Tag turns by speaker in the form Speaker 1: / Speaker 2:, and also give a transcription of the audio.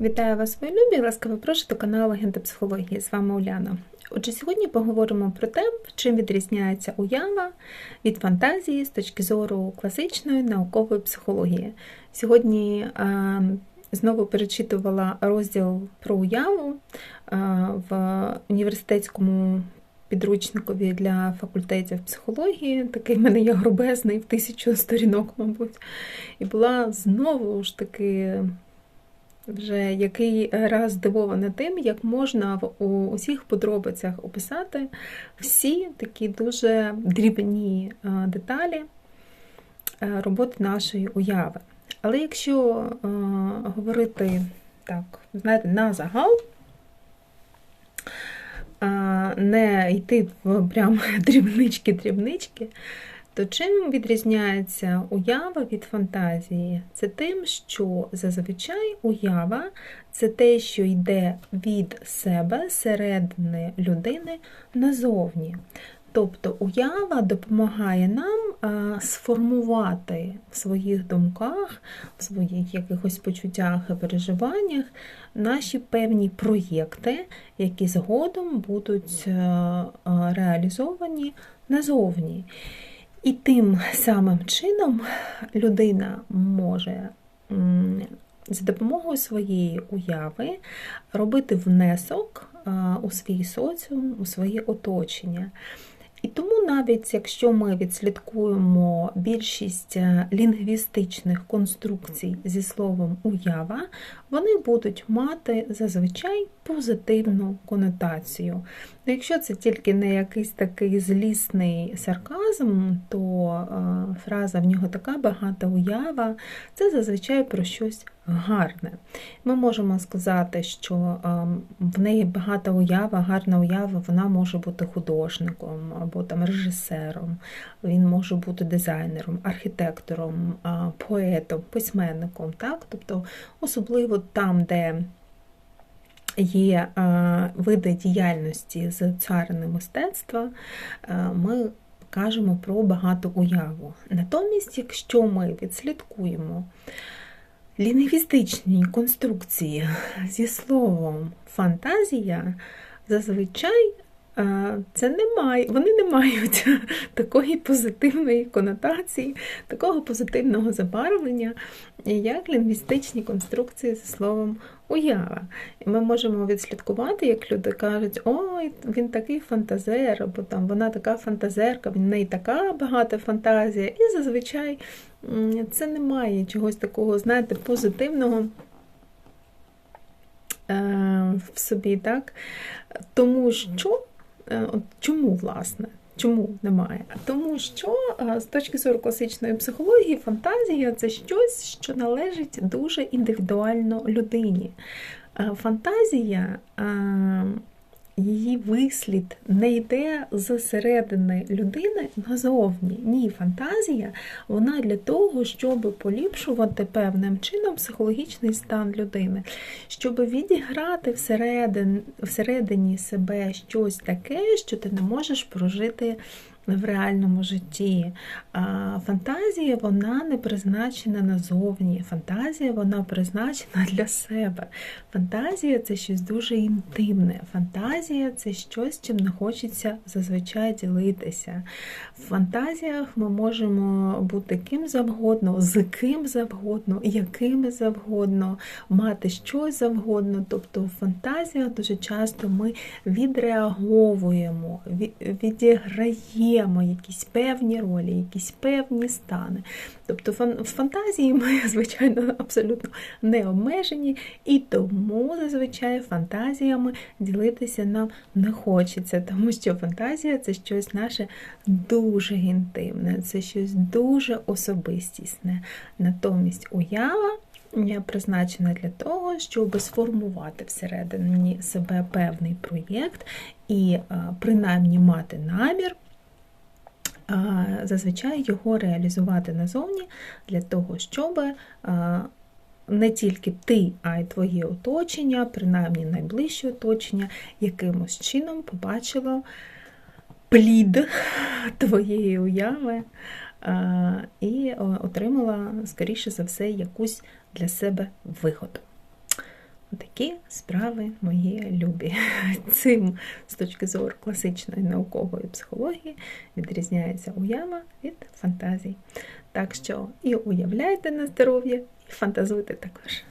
Speaker 1: Вітаю вас, мої любі! Ласкаво прошу до каналу Агента психології. З вами Уляна. Отже, сьогодні поговоримо про те, чим відрізняється уява від фантазії з точки зору класичної наукової психології. Сьогодні е, знову перечитувала розділ про уяву е, в університетському підручникові для факультетів психології. Такий в мене є грубезний в тисячу сторінок, мабуть. І була знову ж таки вже який раз здивована тим, як можна в усіх подробицях описати всі такі дуже дрібні е, деталі е, роботи нашої уяви. Але якщо е, говорити так, знаєте, на загал, не йти в прям дрібнички-дрібнички, то чим відрізняється уява від фантазії? Це тим, що зазвичай уява це те, що йде від себе, середини людини назовні. Тобто уява допомагає нам сформувати в своїх думках, в своїх якихось почуттях і переживаннях наші певні проєкти, які згодом будуть реалізовані назовні. І тим самим чином людина може за допомогою своєї уяви робити внесок у свій соціум, у своє оточення. І тому навіть якщо ми відслідкуємо більшість е, лінгвістичних конструкцій зі словом уява, вони будуть мати зазвичай позитивну конотацію. Якщо це тільки не якийсь такий злісний сарказм, то е, фраза в нього така багата уява, це зазвичай про щось гарне. Ми можемо сказати, що ем, в неї багата уява, гарна уява, вона може бути художником або там режисером, він може бути дизайнером, архітектором, поетом, письменником. Так? Тобто, особливо там, де є види діяльності з царини мистецтва, ми кажемо про багату уяву. Натомість, якщо ми відслідкуємо лінгвістичній конструкції. Зі словом фантазія, зазвичай це не має, вони не мають такої позитивної конотації, такого позитивного забарвлення, як лінгвістичні конструкції зі словом уява. І ми можемо відслідкувати, як люди кажуть, ой, він такий фантазер, або там вона така фантазерка, в неї така багата фантазія. І зазвичай це не має чогось такого, знаєте, позитивного. Е, в собі, так? Тому що от Чому, власне? Чому немає? Тому що е, з точки зору класичної психології, фантазія це щось, що належить дуже індивідуально людині. Е, фантазія її вислід не йде зсередини людини назовні. Ні, фантазія вона для того, щоб поліпшувати певним чином психологічний стан людини, щоб відіграти всередині, всередині себе щось таке, що ти не можеш прожити в реальному житті. Фантазія вона не призначена назовні. Фантазія вона призначена для себе. Фантазія це щось дуже інтимне. Фантазія це щось, чим не хочеться зазвичай ділитися. В фантазіях ми можемо бути ким завгодно, з ким завгодно, якими завгодно, мати щось завгодно. Тобто в фантазіях дуже часто ми відреаговуємо, відіграємо даємо якісь певні ролі, якісь певні стани. Тобто фантазії ми, звичайно, абсолютно не обмежені, і тому зазвичай фантазіями ділитися нам не хочеться, тому що фантазія це щось наше дуже інтимне, це щось дуже особистісне. Натомість уява. Призначена для того, щоб сформувати всередині себе певний проєкт і принаймні мати намір зазвичай його реалізувати назовні для того, щоб не тільки ти, а й твоє оточення, принаймні найближче оточення, якимось чином побачило плід твоєї уяви і отримала, скоріше за все, якусь для себе вигоду. Такі справи мої любі. Цим, з точки зору класичної наукової психології, відрізняється уява від фантазій. Так що і уявляйте на здоров'я, і фантазуйте також.